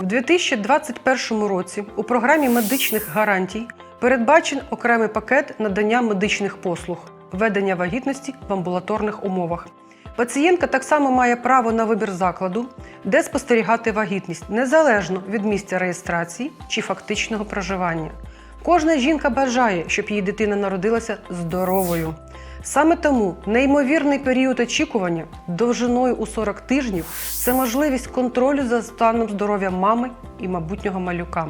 2021 році у програмі медичних гарантій передбачен окремий пакет надання медичних послуг, ведення вагітності в амбулаторних умовах. Пацієнтка так само має право на вибір закладу, де спостерігати вагітність незалежно від місця реєстрації чи фактичного проживання. Кожна жінка бажає, щоб її дитина народилася здоровою. Саме тому неймовірний період очікування довжиною у 40 тижнів це можливість контролю за станом здоров'я мами і майбутнього малюка.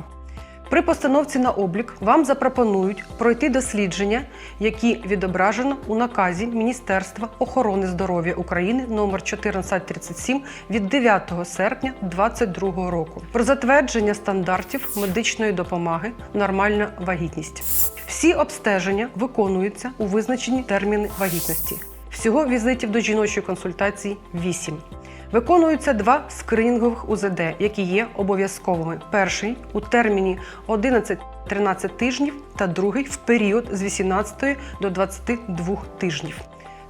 При постановці на облік вам запропонують пройти дослідження, які відображено у наказі Міністерства охорони здоров'я України номер 1437 від 9 серпня 2022 року про затвердження стандартів медичної допомоги нормальна вагітність. Всі обстеження виконуються у визначені терміни вагітності. Всього візитів до жіночої консультації 8. Виконуються два скринінгових УЗД, які є обов'язковими. Перший у терміні 11-13 тижнів та другий в період з 18 до 22 тижнів.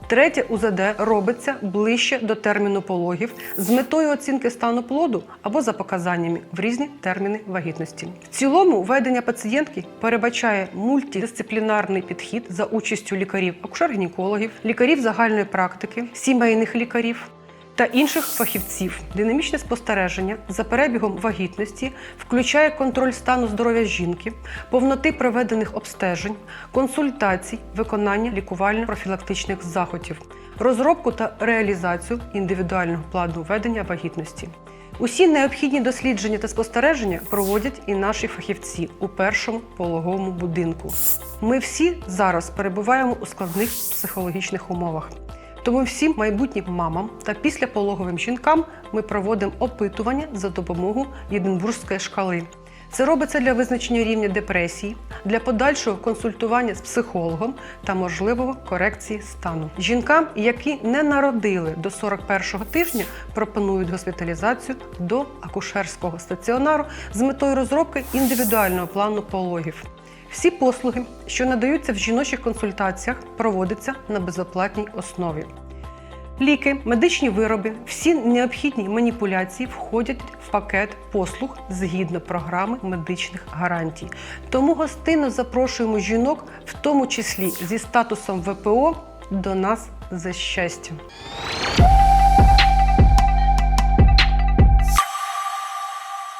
Третє УЗД робиться ближче до терміну пологів з метою оцінки стану плоду або за показаннями в різні терміни вагітності. В цілому ведення пацієнтки передбачає мультидисциплінарний підхід за участю лікарів, акушер-гінекологів, лікарів загальної практики, сімейних лікарів та інших фахівців. Динамічне спостереження за перебігом вагітності включає контроль стану здоров'я жінки, повноти проведених обстежень, консультацій, виконання лікувально-профілактичних заходів, розробку та реалізацію індивідуального плану ведення вагітності. Усі необхідні дослідження та спостереження проводять і наші фахівці у першому пологовому будинку. Ми всі зараз перебуваємо у складних психологічних умовах. Тому всім майбутнім мамам та післяпологовим жінкам ми проводимо опитування за допомогою Єдинбурзької шкали. Це робиться для визначення рівня депресії, для подальшого консультування з психологом та можливого корекції стану. Жінкам, які не народили до 41-го тижня, пропонують госпіталізацію до акушерського стаціонару з метою розробки індивідуального плану пологів. Всі послуги, що надаються в жіночих консультаціях, проводяться на безоплатній основі. Ліки, медичні вироби, всі необхідні маніпуляції входять в пакет послуг згідно програми медичних гарантій. Тому гостинно запрошуємо жінок, в тому числі зі статусом ВПО, до нас за щастям.